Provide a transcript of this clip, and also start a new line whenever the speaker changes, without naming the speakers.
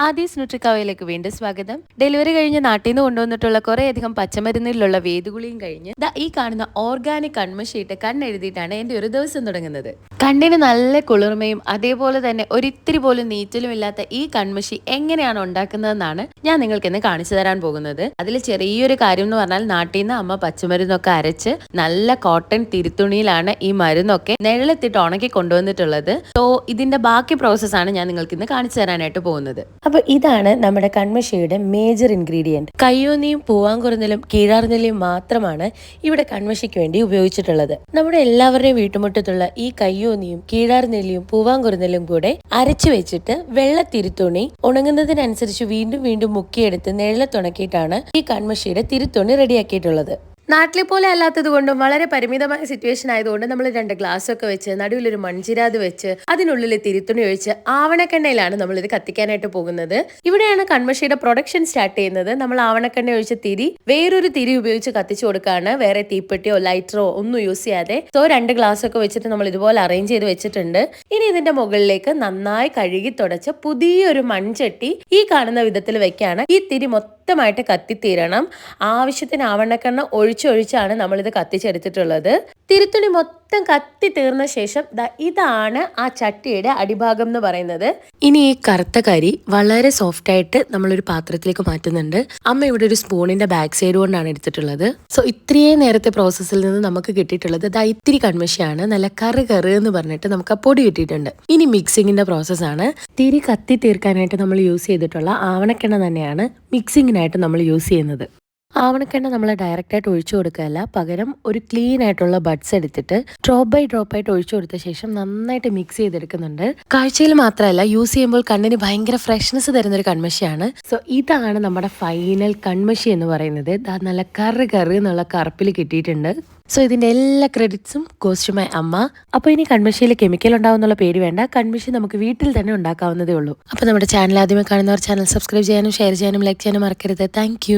ആദീസ് ന്യൂട്രിക്കാവയിലേക്ക് വീണ്ടും സ്വാഗതം. ഡെലിവറി കഴിഞ്ഞ് നാട്ടിൽ നിന്ന് കൊണ്ടുവന്നിട്ടുള്ള കുറേയധികം പച്ചമരുന്നിലുള്ള വേദുകുളിയും കഴിഞ്ഞ് ദാ ഈ കാണുന്ന ഓർഗാനിക് കൺമഷീട്ട് കണ്ണെഴുതിയിട്ടാണ് എന്റെ ഒരു ദിവസം തുടങ്ങുന്നത്. കണ്ണിന് നല്ല കുളിർമയും അതേപോലെ തന്നെ ഒരിത്തിരി പോലും നീറ്റലും ഇല്ലാത്ത ഈ കൺമഷി എങ്ങനെയാണ് ഉണ്ടാക്കുന്നതെന്നാണ് ഞാൻ നിങ്ങൾക്ക് ഇന്ന് കാണിച്ചു തരാൻ പോകുന്നത്. അതിൽ ചെറിയൊരു കാര്യം എന്ന് പറഞ്ഞാൽ നാട്ടിൽ നിന്ന് അമ്മ പച്ചമരുന്നൊക്കെ അരച്ച് നല്ല കോട്ടൺ തിരുത്തുണിയിലാണ് ഈ മരുന്നൊക്കെ നിഴലെത്തിട്ട് ഉണക്കി കൊണ്ടുവന്നിട്ടുള്ളത്. സോ ഇതിന്റെ ബാക്കി പ്രോസസ്സാണ് ഞാൻ നിങ്ങൾക്ക് ഇന്ന് കാണിച്ചു തരാനായിട്ട് പോകുന്നത്. അപ്പൊ ഇതാണ് നമ്മുടെ കൺമഷിയുടെ മേജർ ഇൻഗ്രീഡിയന്റ് കയ്യോന്നിയും പൂവാങ്കുറുന്നലും കീഴാർനെല്ലിയും മാത്രമാണ് ഇവിടെ കൺമശയ്ക്ക് വേണ്ടി ഉപയോഗിച്ചിട്ടുള്ളത്. നമ്മുടെ എല്ലാവരുടെയും വീട്ടുമുറ്റത്തുള്ള ഈ കയ്യോന്നിയും കീഴാർനെല്ലിയും പൂവാങ്കുറുന്നലും കൂടെ അരച്ചു വെച്ചിട്ട് വെള്ളത്തിരുത്തുണി ഉണങ്ങുന്നതിനനുസരിച്ച് വീണ്ടും വീണ്ടും മുക്കിയെടുത്ത് നെഴലത്തുണക്കിയിട്ടാണ് ഈ കൺമഷിയുടെ തിരുത്തുണി റെഡിയാക്കിയിട്ടുള്ളത് നാട്ടിലെ പോലെ അല്ലാത്തത് കൊണ്ടും വളരെ പരിമിതമായ സിറ്റുവേഷൻ ആയതുകൊണ്ട് നമ്മൾ രണ്ട് ഗ്ലാസ് ഒക്കെ വെച്ച് നടുവിലൊരു മൺചിരാത് വെച്ച് അതിനുള്ളിൽ തിരുത്തുണി ഒഴിച്ച് ആവണക്കെണ്ണയിലാണ് നമ്മൾ ഇത് കത്തിക്കാനായിട്ട് പോകുന്നത്. ഇവിടെയാണ് കൺമഷിയുടെ പ്രൊഡക്ഷൻ സ്റ്റാർട്ട് ചെയ്യുന്നത്. നമ്മൾ ആവണക്കെണ്ണ ഒഴിച്ച് തിരി വേറൊരു തിരി ഉപയോഗിച്ച് കത്തിച്ചു കൊടുക്കാണ്. വേറെ തീപ്പെട്ടിയോ ലൈറ്ററോ ഒന്നും യൂസ് ചെയ്യാതെ. സോ രണ്ട് ഗ്ലാസ് ഒക്കെ വെച്ചിട്ട് നമ്മൾ ഇതുപോലെ അറേഞ്ച് ചെയ്ത് വെച്ചിട്ടുണ്ട്. ഇനി ഇതിന്റെ മുകളിലേക്ക് നന്നായി കഴുകി തുടച്ച് പുതിയൊരു മൺചട്ടി ഈ കാണുന്ന വിധത്തിൽ വെക്കാണ്. ഈ തിരി മൊത്തമായിട്ട് കത്തിത്തീരണം. ആവശ്യത്തിന് ആവണക്കെണ്ണ ഒഴിച്ചൊഴിച്ചാണ് നമ്മളിത് കത്തിച്ചെടുത്തിട്ടുള്ളത്. തിരുത്തുണി മൊത്തം കത്തി തീർന്ന ശേഷം ഇതാണ് ആ ചട്ടിയുടെ അടിഭാഗം എന്ന് പറയുന്നത്. ഇനി ഈ കറുത്ത കരി വളരെ സോഫ്റ്റ് ആയിട്ട് നമ്മളൊരു പാത്രത്തിലേക്ക് മാറ്റുന്നുണ്ട്. അമ്മ ഇവിടെ ഒരു സ്പൂണിന്റെ ബാക്ക് സൈഡ് കൊണ്ടാണ് എടുത്തിട്ടുള്ളത്. സോ ഇത്രയും നേരത്തെ പ്രോസസ്സിൽ നിന്ന് നമുക്ക് കിട്ടിയിട്ടുള്ളത് ദാ ഇത്തിരി കൺമഷിയാണ് നല്ല കറ് കറ് എന്ന് പറഞ്ഞിട്ട് നമുക്ക് ആ പൊടി കിട്ടിയിട്ടുണ്ട്. ഇനി മിക്സിങ്ങിന്റെ പ്രോസസ്സാണ് തിരി കത്തി തീർക്കാനായിട്ട് നമ്മൾ യൂസ് ചെയ്തിട്ടുള്ള ആവണക്കെണ്ണ തന്നെയാണ് മിക്സിങ്ങിനായിട്ട് നമ്മൾ യൂസ് ചെയ്യുന്നത്. ആവണക്കെണ്ണ നമ്മൾ ഡയറക്റ്റ് ആയിട്ട് ഒഴിച്ചു കൊടുക്കുകയല്ല. പകരം ഒരു ക്ലീൻ ആയിട്ടുള്ള ബഡ്സ് എടുത്തിട്ട് ഡ്രോപ്പ് ബൈ ഡ്രോപ്പ് ആയിട്ട് ഒഴിച്ചു കൊടുത്ത ശേഷം നന്നായിട്ട് മിക്സ് ചെയ്തെടുക്കുന്നുണ്ട്. കാഴ്ചയിൽ മാത്രമല്ല യൂസ് ചെയ്യുമ്പോൾ കണ്ണിന് ഭയങ്കര ഫ്രഷ്നെസ് തരുന്ന ഒരു കൺമഷിയാണ് സോ ഇതാണ് നമ്മുടെ ഫൈനൽ കൺമഷി എന്ന് പറയുന്നത്. നല്ല കറ് കറ് എന്നുള്ള കറുപ്പിൽ കിട്ടിയിട്ടുണ്ട്. സോ ഇതിന്റെ എല്ലാ ക്രെഡിറ്റ്സും ഗോസ് അമ്മ. അപ്പോൾ ഇനി കൺമിഷയിൽ കെമിക്കൽ ഉണ്ടാവുന്നുള്ള പേടി വേണ്ട. കൺമഷി നമുക്ക് വീട്ടിൽ തന്നെ ഉണ്ടാക്കാവുന്നതേ ഉള്ളൂ. അപ്പോൾ നമ്മുടെ ചാനൽ ആദ്യമേ കാണുന്നവർ ചാനൽ സബ്സ്ക്രൈബ് ചെയ്യാനും ഷെയർ ചെയ്യാനും ലൈക്ക് ചെയ്യാനും മറക്കരുത്. താങ്ക്